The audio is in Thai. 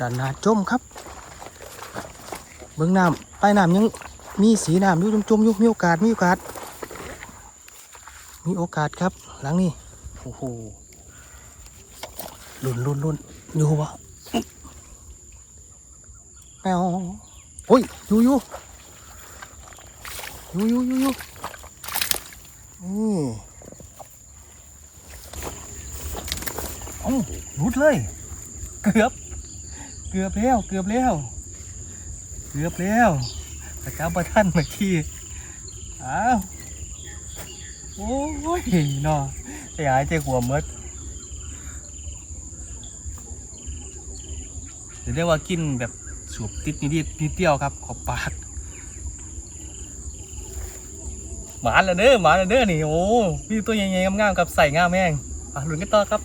ด้านหน้าจมครับ เบื้องน้ำใต้น้ำยังมีสีน้ำอยู่จมๆอยู่มีโอกาสมีโอกาส มีโอกาสครับ หลังนี้โอ้โหลุ่นลุ่นลุ่นอยู่วะแมวโอ้ยอยู่อยู่อยู่อยู่อยู่อยู่นี่อ้ารุดเลย เกือบ เกือบแล้วเกือบแล้วเกือบแล้วพระเจ้าประท่านเมื่อกี้อ้าวโอ้ยเนาะไอ้หายใจหัวมดเดี๋ยวเรียกว่ากินแบบสูบติดนิดนิดเดียวครับขอบปากหมาแล้วเด้อหมาแล้วเด้อนี่โอ้พี่ตัวใหญ่ๆงามๆกับใส่งามแม่งอะลุ้นกันต่อครับ